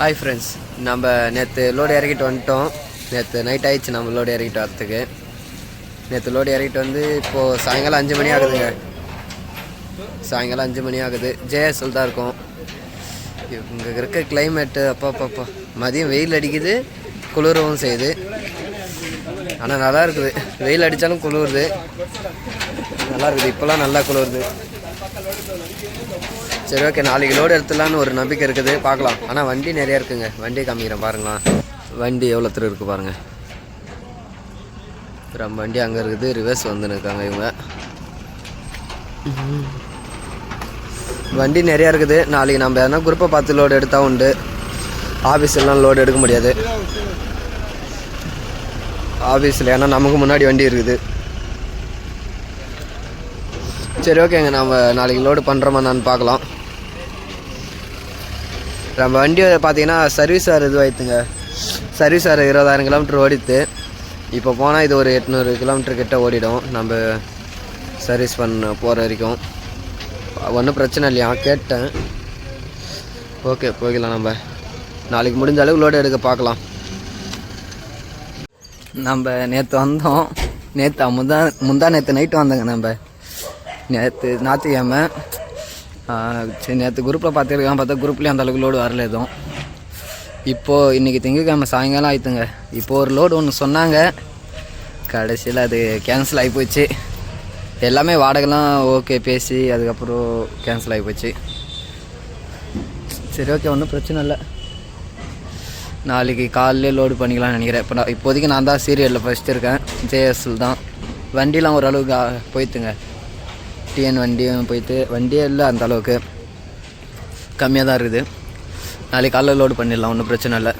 Hi friends நம்ம நேற்று load இறக்கிட்டு வந்துட்டோம். நேற்று நைட் ஆயிடுச்சு நம்ம லோடு இறக்கிட்டு வரத்துக்கு. நேற்று லோடு இறக்கிட்டு வந்து இப்போது சாயங்காலம் அஞ்சு மணி ஆகுதுங்க. சாயங்காலம் அஞ்சு மணி ஆகுது. ஜேஎஸ்எல் தான் இருக்கும். இங்கே இருக்க கிளைமேட்டு அப்பா அப்பா மதியம் வெயில் அடிக்குது குளிரவும் செய்யுது. ஆனால் நல்லா இருக்குது. வெயில் அடித்தாலும் குளிருது. நல்லா இருக்குது. இப்போல்லாம் நல்லா குளிருது. சரி ஓகே நாளைக்கு லோடு எடுத்துடலான்னு ஒரு நம்பிக்கை இருக்குது. பார்க்கலாம். ஆனால் வண்டி நிறையா இருக்குங்க. வண்டி காமிக்கிறேன் பாருங்களா. வண்டி எவ்வளோ தூரம் இருக்குது பாருங்கள் அப்புறம் வண்டி அங்கே இருக்குது. ரிவர்ஸ் வந்துருக்காங்க இருக்காங்க இவங்க. வண்டி நிறையா இருக்குது. நாளைக்கு நம்ம எதனா குரூப்பை பார்த்து லோடு எடுத்தால் உண்டு. ஆஃபீஸ்லாம் லோடு எடுக்க முடியாது. ஆஃபீஸில் ஏன்னா நமக்கு முன்னாடி வண்டி இருக்குது. சரி ஓகேங்க நம்ம நாளைக்கு லோடு பண்ணுறோமா நான் பார்க்கலாம். நம்ம வண்டி பார்த்தீங்கன்னா சர்வீஸ் ஆர் இது சர்வீஸ் ஆர் இருபதாயிரம் கிலோமீட்டர் ஓடித்து இப்போ போனால் இது ஒரு எட்நூறு கிலோமீட்டர் கிட்ட ஓடிடும். நம்ம சர்வீஸ் பண்ண போகிற வரைக்கும். ஒன்றும் பிரச்சனை இல்லையா? கேட்டேன். ஓகே போய்க்கலாம் நம்ம. நாளைக்கு முடிஞ்ச அளவுக்கு லோடு எடுக்க பார்க்கலாம். நம்ம நேற்று வந்தோம். நேற்று முந்தா முந்தா நேற்று நைட்டு வந்தோங்க நம்ம. நேற்று ஞாயிற்றுக்கிழமை சரி நேற்று குரூப்பில் பார்த்துருக்கான் பார்த்தா குரூப்லேயும் அந்தளவுக்கு லோடு வரல எதுவும். இப்போது இன்றைக்கி திங்கக்கிழமை சாயங்காலம் ஆயிட்டுங்க இப்போது ஒரு லோடு ஒன்று சொன்னாங்க. கடைசியில் அது கேன்சல் ஆகி போச்சு. எல்லாமே வாடகைலாம் ஓகே பேசி அதுக்கப்புறம் கேன்சல் ஆகி போச்சு. சரி ஓகே ஒன்றும் பிரச்சனை இல்லை. நாளைக்கு காலையிலே லோடு பண்ணிக்கலாம்னு நினைக்கிறேன். இப்போ நான் இப்போதைக்கு நான் தான் சீரியலில் ஃபஸ்ட்டு இருக்கேன். ஜேஎஸ்எல் தான். வண்டிலாம் ஓரளவுக்கு போயிடுங்க போயிட்டுங்க டிஎன் வண்டியும் போயிட்டு வண்டியே இல்லை அந்த அளவுக்கு. கம்மியாக தான் இருக்குது. நாளைக்கு காலைல லோடு பண்ணிடலாம் ஒன்றும் பிரச்சனை இல்லை.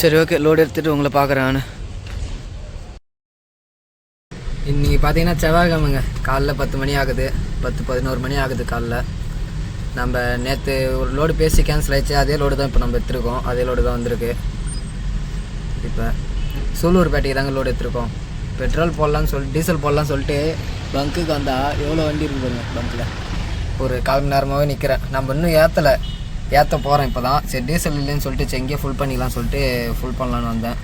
சரி ஓகே லோடு எடுத்துகிட்டு உங்களை பார்க்குறேன் நான். இன்றைக்கி பார்த்தீங்கன்னா செவ்வாய்க்கிழமைங்க. காலைல பத்து மணி ஆகுது. பத்து பதினோரு மணி ஆகுது காலைல. நம்ம நேற்று ஒரு லோடு பேசி கேன்சல் ஆயிடுச்சு. அதே லோடு தான் இப்போ நம்ம எடுத்துருக்கோம். அதே லோடு தான் வந்திருக்கு. இப்போ சூலூர்பேட்டைக்கு தாங்க லோடு எடுத்துருக்கோம். பெட்ரோல் போடலான்னு சொல்லி டீசல் போடலான்னு சொல்லிட்டு பங்க்குக்கு வந்தால் எவ்வளோ வண்டி இருக்குது பாருங்க பங்க்கில் ஒரு கால் மணி நேரமாகவே நிற்கிறேன் நம்ம இன்னும் ஏற்றலை ஏற்ற போகிறேன் இப்போ தான் சரி டீசல் இல்லைன்னு சொல்லிட்டு செங்கே ஃபுல் பண்ணிக்கலாம் சொல்லிட்டு ஃபுல் பண்ணலான்னு வந்தேன்.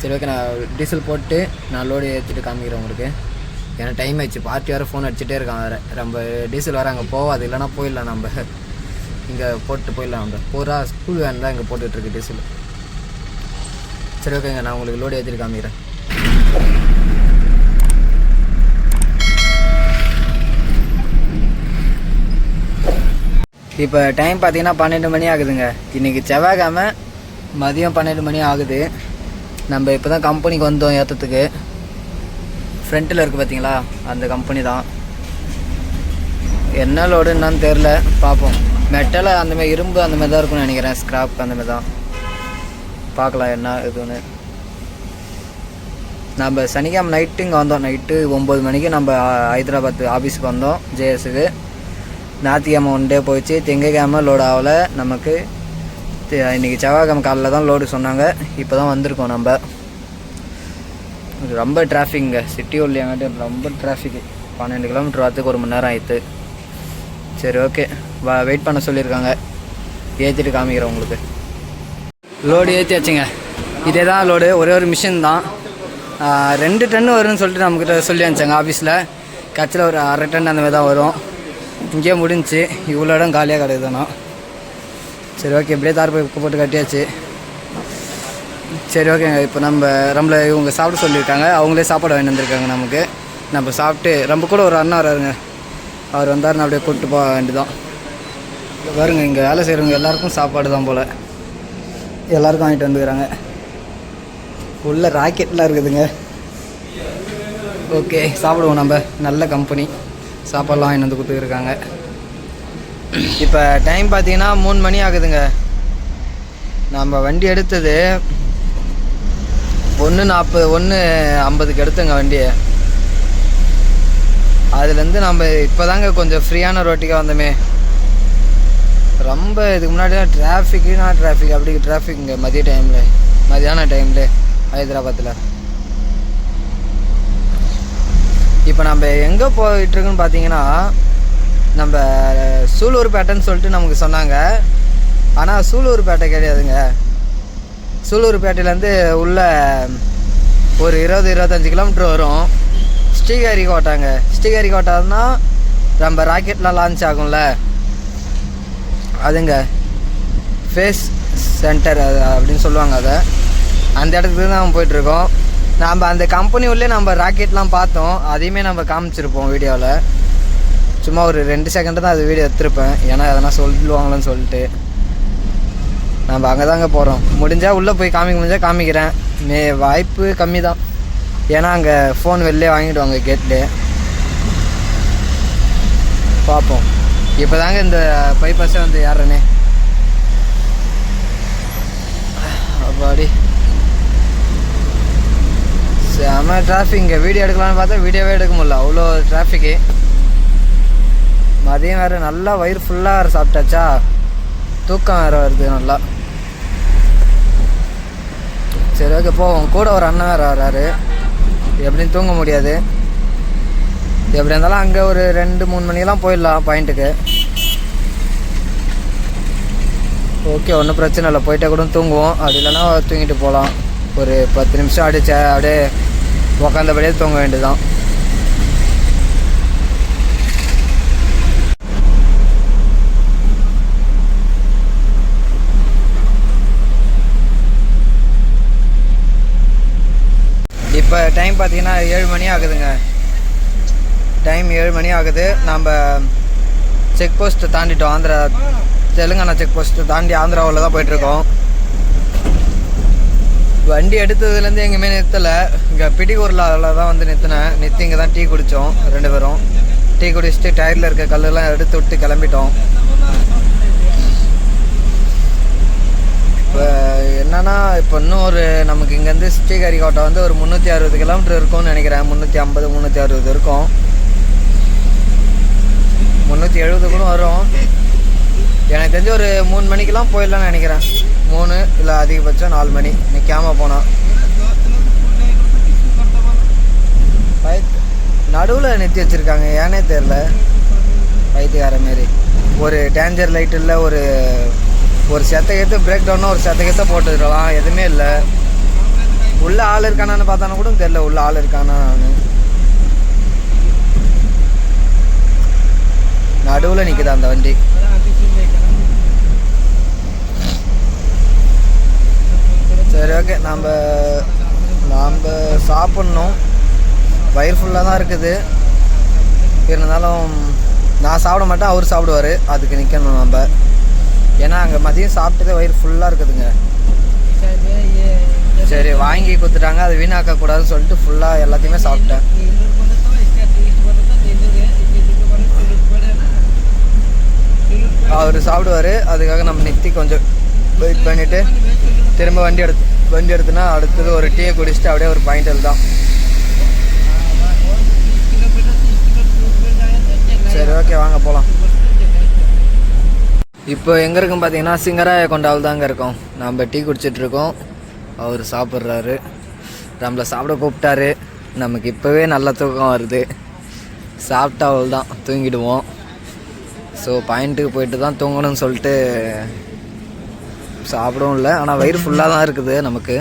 சரி ஓகே நான் டீசல் போட்டு நான் லோடு ஏற்றிட்டு காமிக்கிறேன் உங்களுக்கு. ஏன்னா டைம் ஆயிடுச்சு. பார்ட்டி வேறு ஃபோன் அடிச்சுட்டே இருக்கான் வேறு. நம்ம டீசல் வேறு அங்கே போகாது. இல்லைன்னா போயிடலாம் நம்ம. இங்கே போட்டு போயிடலாம் நம்ம. பூரா ஸ்கூல் வேன் தான் இங்கே போட்டுட்ருக்கு டீசல். சரி ஓகேங்க நான் உங்களுக்கு லோடு ஏற்றிட்டு காமிக்கிறேன். இப்போ டைம் பார்த்தீங்கன்னா பன்னெண்டு மணி ஆகுதுங்க. இன்றைக்கி செவ்வாய்க்கிழமை மதியம் பன்னெண்டு மணி ஆகுது. நம்ம இப்போ தான் கம்பெனிக்கு வந்தோம் ஏற்றத்துக்கு ஃப்ரண்ட்டில் இருக்குது பார்த்தீங்களா? அந்த கம்பெனி தான். என்ன லோடு என்னன்னு தெரில பார்ப்போம். மெட்டலை அந்தமாதிரி இரும்பு அந்தமாதிரி தான் இருக்கும்னு நினைக்கிறேன். ஸ்க்ராப் அந்தமாதிரி தான். பார்க்கலாம் என்ன இதுன்னு நம்ம சனிக்கிழமை நைட்டு இங்கே வந்தோம் நைட்டு ஒம்பது மணிக்கு நம்ம ஹைதராபாத் ஆஃபீஸுக்கு வந்தோம் ஜேஎஸுக்கு ஞாயிற்றுக்கிழமை ஒன் டே போயிடுச்சு. திங்கக்கிழமை லோடு ஆகலை. நமக்கு இன்றைக்கி இன்னைக்கு செவ்வாய்க்கிழமை காலைல தான் லோடு சொன்னாங்க. இப்போ தான் வந்திருக்கோம் நம்ம. ரொம்ப டிராஃபிக்ங்க சிட்டி உள்ளியாங்காட்டி ரொம்ப டிராஃபிக்கு பன்னெண்டு கிலோமீட்டர் வரத்துக்கு ஒரு மணி நேரம் ஆயிடுத்து சரி ஓகே வா வெயிட் பண்ண சொல்லியிருக்காங்க. ஏற்றிட்டு காமிக்கிறேன் உங்களுக்கு. லோடு ஏற்றியாச்சுங்க இதே தான் லோடு ஒரே ஒரு மிஷின் தான். ரெண்டு டன்னு வரும்னு சொல்லிட்டு நம்மக்கிட்ட சொல்லி அனுப்பிச்சாங்க ஆஃபீஸில் கட்சியில் ஒரு அரை டன் அந்த மாதிரி தான் வரும். இங்கேயே முடிஞ்சுச்சு இவ்வளோ இடம் காலியாக கிடக்குதுண்ணா சரி ஓகே இப்படியே தார் போய் போட்டு கட்டியாச்சு. சரி ஓகேங்க இப்போ நம்ம நம்மளை இவங்க சாப்பிட சொல்லியிருக்காங்க. அவங்களே சாப்பாடு வாங்கி வந்திருக்காங்க நமக்கு. நம்ம சாப்பிட்டு ரொம்ப கூட ஒரு அண்ணா வராருங்க. அவர் வந்தார் நான் அப்படியே கூப்பிட்டு போக வேண்டியதான் பாருங்க இங்கே வேலை செய்கிறவங்க எல்லாருக்கும் சாப்பாடு தான் போல். எல்லாருக்கும் வாங்கிட்டு வந்துக்கிறாங்க. உள்ள ராக்கெட்லாம் இருக்குதுங்க. ஓகே சாப்பிடுவோம் நம்ம. நல்ல கம்பெனி சாப்பாடுலாம் வாங்கிட்டு வந்து கொடுத்துருக்காங்க இப்போ டைம் பார்த்தீங்கன்னா மூணு மணி ஆகுதுங்க. நம்ம வண்டி எடுத்தது ஒன்று நாற்பது ஒன்று ஐம்பதுக்கு எடுத்துங்க வண்டியை. அதுலேருந்து நம்ம இப்போதாங்க கொஞ்சம் ஃப்ரீயான ரோட்டிக்காக வந்தோமே. ரொம்ப இதுக்கு முன்னாடி டிராஃபிக்னா டிராஃபிக் அப்படி டிராஃபிக்ங்க மதிய டைமில் மதியான டைமில் ஹைதராபாத்தில் இப்போ நம்ம எங்கே போயிட்டுருக்குன்னு பார்த்தீங்கன்னா நம்ம சூலூர்பேட்டைன்னு சொல்லிட்டு நமக்கு சொன்னாங்க. ஆனால் சூலூர்பேட்டை கிடையாதுங்க. சூலூர்பேட்டையிலேருந்து உள்ள ஒரு இருபது இருபத்தஞ்சி கிலோமீட்டர் வரும். ஸ்ரீஹரிகோட்டாங்க. ஸ்ரீஹரிகோட்டான்னா நம்ம ராக்கெட்லாம் லான்ச் ஆகும்ல. அதுங்க ஃபேஸ் சென்டர் அது அப்படின்னு சொல்லுவாங்க அதை. அந்த இடத்துக்கு தான் நம்ம போயிட்டுருக்கோம். நம்ம அந்த கம்பெனி உள்ளே நம்ம ராக்கெட்லாம் பார்த்தோம். அதையுமே நம்ம காமிச்சிருப்போம் வீடியோவில் சும்மா ஒரு ரெண்டு செகண்டு தான் அது வீடியோ எடுத்திருப்பேன். ஏன்னா எதனா சொல்லுவாங்களோன்னு சொல்லிட்டு. நம்ம அங்கே தாங்க போகிறோம் முடிஞ்சால் உள்ளே போய் காமிக்க முடிஞ்சால் காமிக்கிறேன். மே வாய்ப்பு கம்மி தான் ஏன்னா அங்கே ஃபோன் வெளிலே வாங்கிடுவாங்க கேட்லேயே பார்ப்போம். இப்போ தாங்க இந்த பைபாஸே வந்து ஏறனே அப்பாடி. மாதிரி டிராஃபிக் இங்கே வீடியோ எடுக்கலாம்னு பார்த்தா வீடியோவே எடுக்க முடியல. அவ்வளோ டிராஃபிக்கு மதியம் வேறு நல்லா வயிறு ஃபுல்லாக வேறு சாப்பிட்டாச்சா? தூக்கம் வேறு வருது நல்லா. சரி ஓகே போவோம். கூட ஒரு அண்ணன் வேறு வராரு எப்படின்னு தூங்க முடியாது. எப்படி இருந்தாலும் அங்கே ஒரு ரெண்டு மூணு மணிக்கெல்லாம் போயிடலாம் பாயிண்ட்டுக்கு ஓகே ஒன்றும் பிரச்சனை இல்லை. போயிட்டே கூட தூங்குவோம். அப்படி இல்லைன்னா தூங்கிட்டு போகலாம். ஒரு பத்து நிமிஷம் அடிச்ச அப்படியே உக்காந்தபடியே தூங்க வேண்டியதுதான். இப்போ டைம் பார்த்தீங்கன்னா ஏழு மணி ஆகுதுங்க. டைம் ஏழு மணி ஆகுது. நம்ம செக் போஸ்ட்டு தாண்டிட்டோம் ஆந்திரா. தெலுங்கானா செக் போஸ்ட்டு தாண்டி ஆந்திராவில் தான் போயிட்டுருக்கோம் வண்டி எடுத்ததுலேருந்து எங்கேயுமே நிறுத்தலை. இங்கே பிடிகூரில் தான் வந்து நிறுத்தினேன். நிறுத்தி இங்கே தான் டீ குடித்தோம் ரெண்டு பேரும். டீ குடிச்சிட்டு டயரில் இருக்க கல்லெல்லாம் எடுத்து விட்டு கிளம்பிட்டோம். இப்போ என்னன்னா இப்போ இன்னும் ஒரு நமக்கு இங்கேருந்து ஸ்ரீஹரிகோட்டை வந்து ஒரு முந்நூற்றி அறுபது கிலோமீட்டர் இருக்கும்னு நினைக்கிறேன். முந்நூற்றி ஐம்பது முந்நூற்றி அறுபது இருக்கும். முந்நூற்றி எழுபது கூட வரும். எனக்கு தெரிஞ்சு ஒரு மூணு மணிக்கெல்லாம் போயிடலாம்னு நினைக்கிறேன். மூணு இல்லை அதிகபட்சம் நாலு மணி. நிற்காமல் போனால் நடுவில் நிறுத்தி வச்சுருக்காங்க. ஏனே தெரில. பைத்தியக்கார மாரி. ஒரு டேஞ்சர் லைட் இல்லை ஒரு ஒரு செத்தகத்தை பிரேக் டவுன்னா ஒரு செத்தகத்தை போட்டுக்கலாம். போட்டுருக்கலாம் எதுவுமே இல்லை. உள்ளே ஆள் இருக்கானான்னு பார்த்தானு கூட தெரில. உள்ளே ஆள் இருக்கானான்னு. நடுவில் நிற்குது அந்த வண்டி. சரி ஓகே நாம் நாம் சாப்பிட்ணும். வயிறு ஃபுல்லாக தான் இருக்குது. இருந்தாலும் நான் சாப்பிட மாட்டேன் அவர் சாப்பிடுவார். அதுக்கு நிற்கணும் நம்ம ஏன்னா அங்கே மதியம் சாப்பிட்டதே வயிறு ஃபுல்லாக இருக்குதுங்க. சரி வாங்கி கொடுத்துட்டாங்க. அது வீணாக்கக்கூடாதுன்னு சொல்லிட்டு ஃபுல்லாக எல்லாத்தையுமே சாப்பிட்டேன். அவர் சாப்பிடுவார். அதுக்காக நம்ம நிறுத்தி கொஞ்சம் வெயிட் பண்ணிவிட்டு திரும்ப வண்டி எடுத்து வண்டி எடுத்துனா அடுத்தது ஒரு டீயை குடிச்சிட்டு அப்படியே ஒரு பாயிண்ட் தான் சரி ஓகே வாங்க போகலாம் இப்போ எங்கே இருக்கும் பார்த்தீங்கன்னா சிங்கராய கொண்டாவில் தாங்க இருக்கோம். நம்ம டீ குடிச்சிட்ருக்கோம் அவர் சாப்பிட்றாரு. நம்மளை சாப்பிட கூப்பிட்டாரு. நமக்கு இப்போவே நல்ல தூக்கம் வருது. சாப்பிட்டா அவள் தான் தூங்கிடுவோம். ஸோ பாயிண்ட்டுக்கு போயிட்டு தான் தூங்கணும்னு சொல்லிட்டு சாப்பிடவும் இல்லை ஆனால் வயிறு ஃபுல்லாக தான் இருக்குது நமக்கு.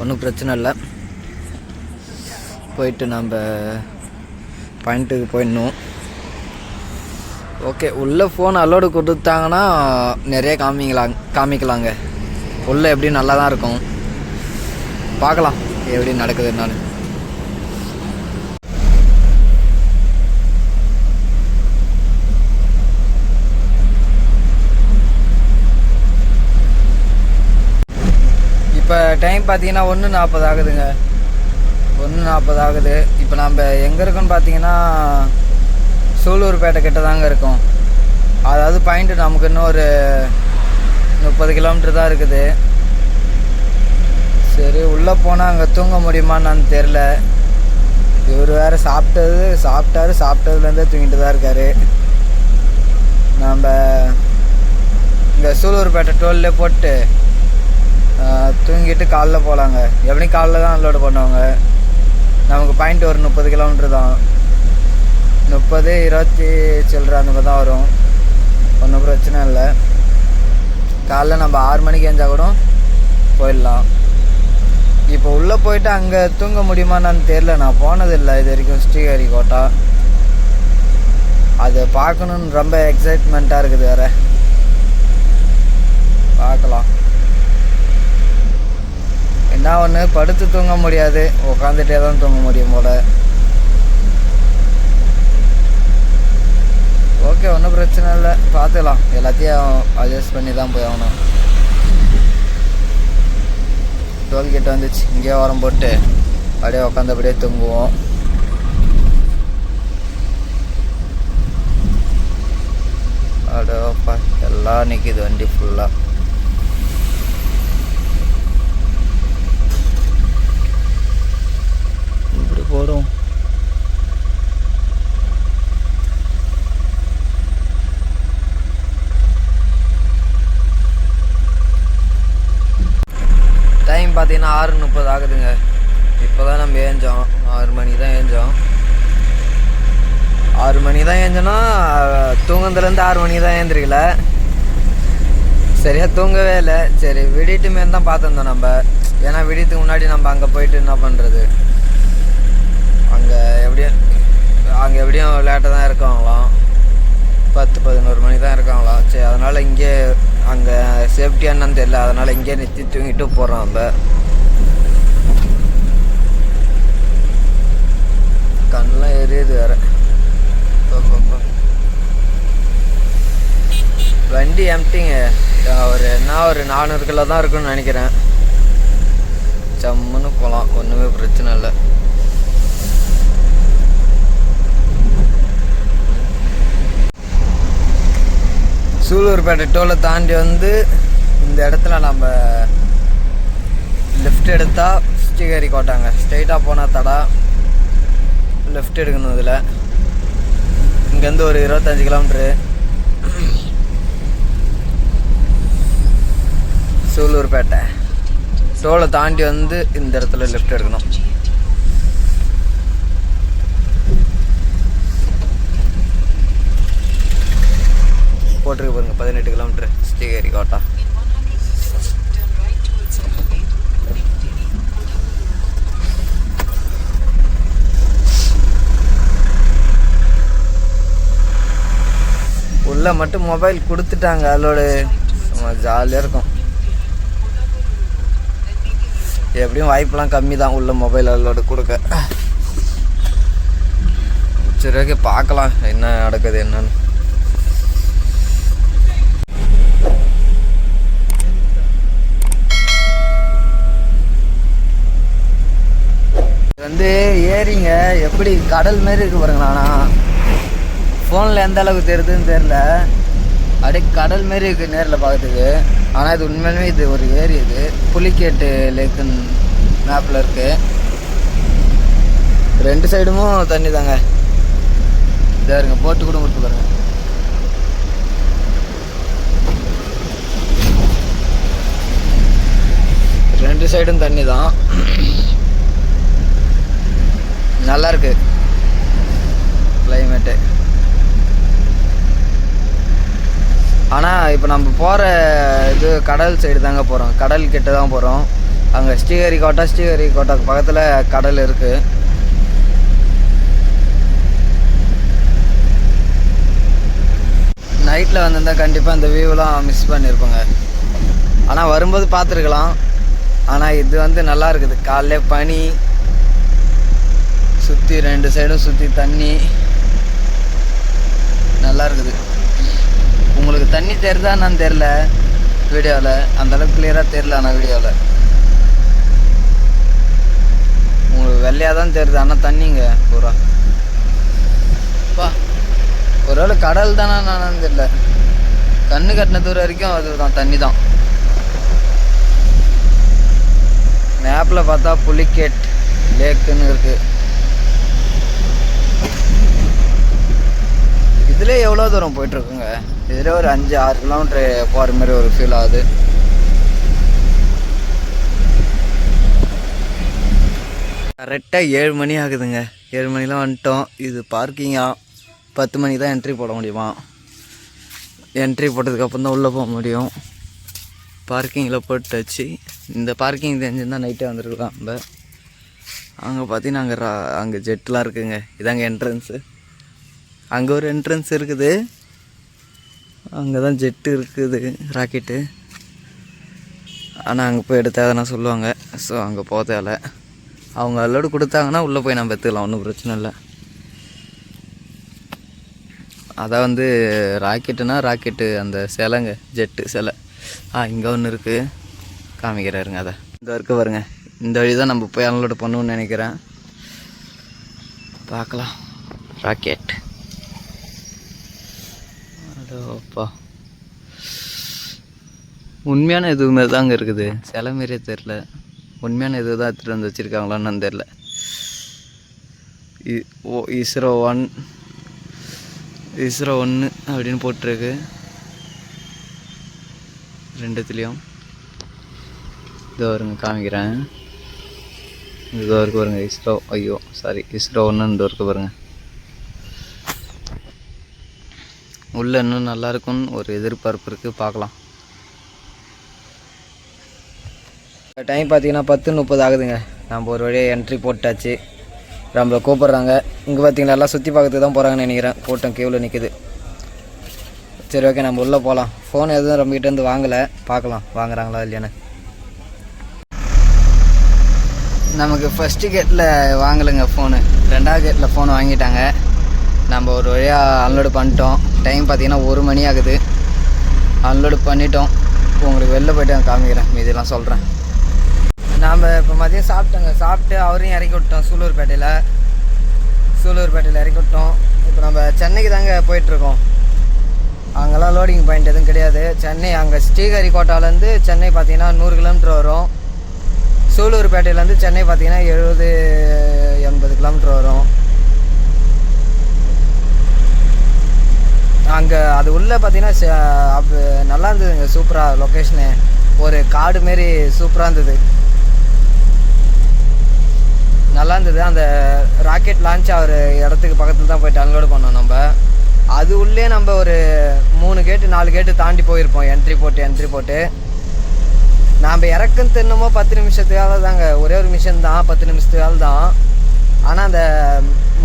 ஒன்றும் பிரச்சனை இல்லை. போயிட்டு நம்ம பாயிண்ட்டுக்கு போயிடணும். ஓகே உள்ளே ஃபோன் அலோடு கொடுத்தாங்கன்னா நிறைய காமிக்கலாம் காமிக்கலாங்க. உள்ளே எப்படி நல்லா தான் இருக்கும். பார்க்கலாம் எப்படி நடக்குது என்னன்னு இப்போ டைம் பார்த்தீங்கன்னா ஒன்று நாற்பது ஆகுதுங்க. ஒன்று நாற்பது ஆகுது. இப்போ நம்ம எங்கே இருக்கோன்னு பார்த்தீங்கன்னா சூலூர்பேட்டை கிட்ட தாங்க இருக்கோம். அதாவது பாயிண்ட்டு நமக்கு இன்னும் ஒரு முப்பது கிலோமீட்டர் தான் இருக்குது. சரி உள்ளே போனால் அங்கே தூங்க முடியுமான்னு தெரில இவர் வேறு சாப்பிட்டது சாப்பிட்டாரு சாப்பிட்டதுலேருந்தே தூங்கிட்டு தான் இருக்காரு. நம்ம இங்கே சூலூர்பேட்டை டோல்லே போட்டு தூங்கிட்டு காலைல போகலாங்க எப்படி காலைல தான் அன்லோடு பண்ணுவாங்க. நமக்கு பாயிண்ட் ஒரு முப்பது கிலோமீட்டர் தான். முப்பது இருபத்தி சில்லற அந்த மாதிரி தான் வரும். ஒன்றும் பிரச்சனை இல்லை. காலைல நம்ம ஆறு மணிக்கு எழுந்தால் கூட போயிடலாம். இப்போ உள்ளே போயிட்டு அங்கே தூங்க முடியுமான்னு தெரில நான் போனதில்லை இது வரைக்கும் ஸ்ரீஹரி கோட்டா. அது பார்க்கணுன்னு ரொம்ப எக்ஸைட்மெண்ட்டாக இருக்குது வேறு. பார்க்கலாம். என்ன ஒன்று படுத்து தூங்க முடியாது. உட்காந்துட்டே தான் தூங்க முடியும் போல. ஓகே ஒன்றும் பிரச்சனை இல்லை. பார்த்துக்கலாம் எல்லாத்தையும் அட்ஜஸ்ட் பண்ணி தான் போய் ஆகணும். டோல்கேட் வந்துச்சு. இங்கேயே உரம் போட்டு அப்படியே உட்காந்து அப்படியே தூங்குவோம். அடோப்பா எல்லாம் நிற்கிது வண்டி ஃபுல்லாக போகிறோம் போடும் டைம் பார்த்தீங்கன்னா ஆறு முப்பது ஆகுதுங்க. இப்போ தான் நம்ம ஏஞ்சோம். ஆறு மணி தான் ஏஞ்சோம். ஆறு மணி தான் ஏஞ்சோன்னா தூங்குனதுலேருந்து ஆறு மணி தான் ஏந்திரிக்கல. சரியாக தூங்கவே இல்லை. சரி விடிட்டுமே தான் பார்த்துருந்தோம் நம்ம. ஏன்னா விடியத்துக்கு முன்னாடி நம்ம அங்கே போயிட்டு என்ன பண்ணுறது அங்கே எப்படியும் அங்கே எப்படியும் லேட்டாக தான் இருக்காங்களாம். பத்து பதினோரு மணி தான் இருக்காங்களாம். சரி அதனால் இங்கே அங்கே சேஃப்டியாக தெரியல. அதனால் இங்கே நிறுத்தி தூங்கிட்டு போகிறோம் நம்ம. கண்ணெலாம் எரியுது வேறு. வண்டி எம்டிங்க ஒரு என்ன ஒரு நானூறு கிலோ தான் இருக்குன்னு நினைக்கிறேன். சம்முன்னு போகலாம் ஒன்றுமே பிரச்சனை இல்லை. சூலூர்பேட்டை டோலை தாண்டி வந்து இந்த இடத்துல நம்ம லெஃப்ட் எடுத்தால் ஸ்ரீஹரி கோட்டாங்க. ஸ்ட்ரெயிட்டாக போனால் தடா. லெஃப்ட் எடுக்கணும் இதில். இங்கேருந்து ஒரு இருபத்தஞ்சி கிலோமீட்ரு சூலூர்பேட்டை. டோலை தாண்டி வந்து இந்த இடத்துல லெஃப்ட் எடுக்கணும். போட்டிருக்கு பாருங்க பதினெட்டு கிலோமீட்டர் ஸ்ரீஹரி கோட்டா. உள்ள மட்டும் மொபைல் கொடுத்துட்டாங்க அலோடு ஜாலியாக இருக்கும். எப்படியும் வாய்ப்பெலாம் கம்மி தான் உள்ள மொபைல் அதோட கொடுக்க. சரி ஓகே பார்க்கலாம் என்ன நடக்குது என்னன்னு இது சரிங்க. எப்படி கடல் மாரி இருக்கு பாருங்களாண்ணா ஃபோனில் எந்த அளவுக்கு தெரியுதுன்னு தெரில அப்படியே கடல் மாரி இருக்கு நேரில் பார்க்கறதுக்கு. ஆனால் இது உண்மையிலுமே இது ஒரு ஏரி இது. புலிக்கேட்டு லேக்குன்னு மேப்பில் இருக்கு. ரெண்டு சைடுமும் தண்ணி தாங்க. இதாக இருங்க போட்டு கூட கொடுத்து பாருங்க. ரெண்டு சைடும் தண்ணி தான். நல்லா இருக்கு கிளைமேட்டு ஆனால் இப்போ நம்ம போகிற இது கடல் சைடு தாங்க போகிறோம் கடல் கிட்ட தான் போகிறோம் அங்கே ஸ்ரீஹரிகோட்டா ஸ்ரீஹரிகோட்டாக்கு பக்கத்தில் கடல் இருக்குது நைட்டில் வந்திருந்தா கண்டிப்பாக இந்த வியூலாம் மிஸ் பண்ணியிருப்போங்க ஆனால் வரும்போது பார்த்துருக்கலாம். ஆனால் இது வந்து நல்லா இருக்குது. காலைல பனி சுற்றி ரெண்டு சைடும் சுற்றி தண்ணி. நல்லா இருக்குது. உங்களுக்கு தண்ணி தெரிதா என்னன்னு தெரில வீடியோவில் அந்தளவுக்கு கிளியராக தெரில ஆனால் வீடியோவில் உங்களுக்கு வெள்ளையாக தான் தெரியுது ஆனால் தண்ணிங்க பூரா. பா ஒருவேளை கடல் தானே நான் தெரியல. கண்ணு கட்டின தூரம் வரைக்கும் அதுதான் தண்ணி தான். மேப்பில் பார்த்தா புலிக்கேட் லேக்குன்னு இருக்குது இதுல எவ்வளோ தூரம் போயிட்டு இருக்குங்க இதுல ஒரு அஞ்சு ஆறு கிலோமீட்டர் போகிற மாதிரி ஒரு ஃபீல் ஆகுது. கரெக்டாக ஏழு மணி ஆகுதுங்க. ஏழு மணிலாம் வந்துட்டோம். இது பார்க்கிங்கா பத்து மணிக்கு தான் என்ட்ரி போட முடியுமா? என்ட்ரி போட்டதுக்கப்புறம் தான் உள்ளே போக முடியும். பார்க்கிங்கில் போட்டாச்சு. இந்த பார்க்கிங் தெரிஞ்சிருந்தால் நைட்டே வந்துருக்கலாம் நம்ம. அங்கே பார்த்தீங்கன்னா அங்கே ரா அங்கே ஜெட்லாம் இருக்குங்க. இதாங்க என்ட்ரன்ஸு அங்கே ஒரு என்ட்ரன்ஸ் இருக்குது. அங்கே தான் ஜெட்டு இருக்குது ராக்கெட்டு ஆனால் அங்கே போய் எடுத்தாதானே சொல்லுவாங்க. ஸோ அங்கே போக தேவை அவங்க அல்லோடு கொடுத்தாங்கன்னா உள்ளே போய் நம்ம எடுத்துக்கலாம். ஒன்றும் பிரச்சனை இல்லை. அதான் வந்து ராக்கெட்டுனா ராக்கெட்டு அந்த சிலைங்க ஜெட்டு சிலை. ஆ இங்கே ஒன்று இருக்குது காமிக்கிறாருங்க அதை. இந்த வரைக்கும் பாருங்க. இந்த வழி தான் நம்ம போய் அன்லோடு பண்ணுவோம்னு நினைக்கிறேன். பார்க்கலாம். ராக்கெட் அடோப்பா உண்மையான இது மாதிரி தாங்க இருக்குது. சிலை மாரியே தெரில உண்மையான இது தான் எடுத்துகிட்டு வந்து வச்சுருக்காங்களான்னு தெரில இ- ஓ இஸ்ரோ ஒன் இஸ்ரோ ஒன்று அப்படின்னு போட்டிருக்கு. ரெண்டுத்துலேயும். இதோ வருங்க காமிக்கிறேன். இதோ இருக்கு பாருங்க இஸ்ரோ ஐயோ சாரி இஸ்ரோ ஒன்று இதோ இருக்கு பாருங்க. உள்ள இன்னும் நல்லாயிருக்கும்னு ஒரு எதிர்பார்ப்பு இருக்குது பார்க்கலாம். டைம் பார்த்தீங்கன்னா பத்து முப்பது ஆகுதுங்க. நம்ம ஒரு வழியாக என்ட்ரி போட்டாச்சு. நம்மளை கூப்பிட்றாங்க. இங்கே பார்த்தீங்கன்னா எல்லாம் சுற்றி பார்க்கறதுக்கு தான் போகிறாங்கன்னு நினைக்கிறேன். கூட்டம் கேவில் நிற்குது சரி ஓகே நம்ம உள்ளே போகலாம் ஃபோன் எதுவும் நம்ம கிட்டேருந்து வாங்கலை. பார்க்கலாம். வாங்குறாங்களா இல்லையான்னு. நமக்கு ஃபஸ்ட்டு கேட்டில் வாங்கலைங்க ஃபோனு ரெண்டாவது கேட்டில் ஃபோன் வாங்கிட்டாங்க. நம்ம ஒரு வழியாக அன்லோடு பண்ணிட்டோம். டைம் பார்த்தீங்கன்னா ஒரு மணி ஆகுது. அன்லோடு பண்ணிட்டோம். உங்களுக்கு வெளில போய்ட்டு நான் காமிக்கிறேன். மீதியெல்லாம் சொல்கிறேன் நாம் இப்போ மதியம் சாப்பிட்டோங்க. சாப்பிட்டு அவரையும் இறக்கி விட்டோம் சூலூர்பேட்டையில் சூலூர்பேட்டையில் இறக்கி விட்டோம். இப்போ நம்ம சென்னைக்கு தாங்க போயிட்டுருக்கோம். அங்கெல்லாம் லோடிங் பாயிண்ட் எதுவும் கிடையாது. சென்னை அங்கே ஸ்ரீஹரிகோட்டாலேருந்து சென்னை பார்த்தீங்கன்னா நூறு கிலோமீட்டர் வரும். சூலூர்பேட்டையிலேருந்து சென்னை பார்த்தீங்கன்னா எழுபது எண்பது கிலோமீட்டர் வரும். அங்கே அது உள்ளே பார்த்தீங்கன்னா நல்லா இருந்ததுங்க சூப்பராக லொக்கேஷனு ஒரு காடு மாரி சூப்பராக இருந்தது. நல்லா இருந்தது. அந்த ராக்கெட் லான்ச் ஆகிற இடத்துக்கு பக்கத்தில் தான் போயிட்டு டவுன்லோடு பண்ணோம் நம்ம. அது உள்ளே நம்ம ஒரு மூணு கேட்டு நாலு கேட்டு தாண்டி போயிருப்போம். என்ட்ரி போட்டு என்ட்ரி போட்டு நாம் இறக்கம் தின்னமோ பத்து நிமிஷத்துக்காக தாங்க. ஒரே ஒரு மிஷன் தான் பத்து நிமிஷத்துக்காக தான். ஆனால் அந்த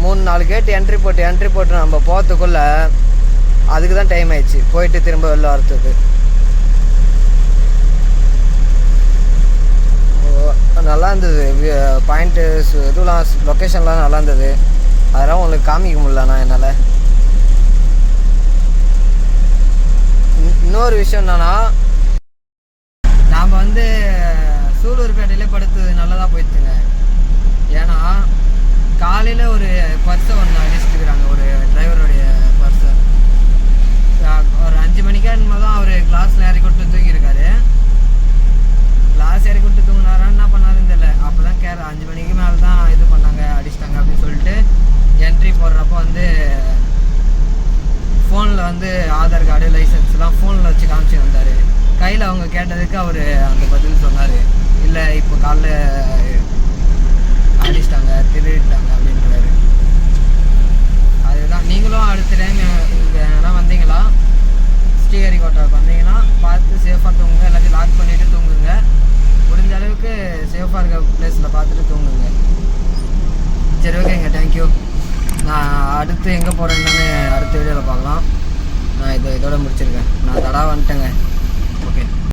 மூணு நாலு கேட்டு என்ட்ரி போட்டு என்ட்ரி போட்டு நம்ம போகிறதுக்குள்ள அதுக்கு தான் டைம் ஆயிடுச்சு. போயிட்டு திரும்ப வெளில வரத்துக்கு ஓ, நல்லா இருந்தது. பாயிண்ட்டு இதுலாம் லொக்கேஷன்லாம் நல்லா இருந்தது. அதெல்லாம் உங்களுக்கு காமிக்க முடியலண்ணா என்னால். இன்னொரு விஷயம் என்னன்னா நாம் வந்து சூலூர்பேட்டையிலே படுத்தது நல்லதாக போயிடுச்சுங்க. ஏன்னா காலையில் ஒரு பர்ஸை ஒன்று அடிச்சுட்டுக்கிறாங்க ஒரு டிரைவருடைய பர்ஸை ஒரு அஞ்சு மணிக்கா என்னமோ தான் அவர் கிளாஸில் இறக்கி விட்டு தூங்கியிருக்காரு. கிளாஸ் ஏறி விட்டு தூங்கினாரா என்ன பண்ணாருன்னு தெரியல அப்போ தான் கேர் அஞ்சு மணிக்கு மேலே தான் இது பண்ணாங்க அடிச்சிட்டாங்க அப்படின்னு சொல்லிட்டு என்ட்ரி போடுறப்போ வந்து ஃபோனில் வந்து ஆதார் கார்டு லைசன்ஸ்லாம் ஃபோனில் வச்சு காமிச்சு வந்தார். கையில் அவங்க கேட்டதுக்கு அவர் அந்த பதில் சொன்னார். இல்லை இப்போ காலைல அடிச்சிட்டாங்க திருடிட்டாங்க அப்படின்றாரு. அதுதான். நீங்களும் அடுத்த டைம் இங்கே வந்தீங்களா? ஸ்ரீஹரிகோட்டாவுக்கு வந்தீங்கன்னா பார்த்து சேஃபாக தூங்குங்க. எல்லாத்தையும் லாக் பண்ணிவிட்டு தூங்குங்க. முடிஞ்ச அளவுக்கு சேஃபாக இருக்க பிளேஸில் பார்த்துட்டு தூங்குங்க. சரி ஓகேங்க தேங்க்யூ நான் அடுத்து எங்கே போகிறேன்னு அடுத்த வீடியோவில் பார்க்கலாம். நான் இதை இதோட முடிச்சிருக்கேன். நான் தடா வந்துட்டேங்க. ஓகே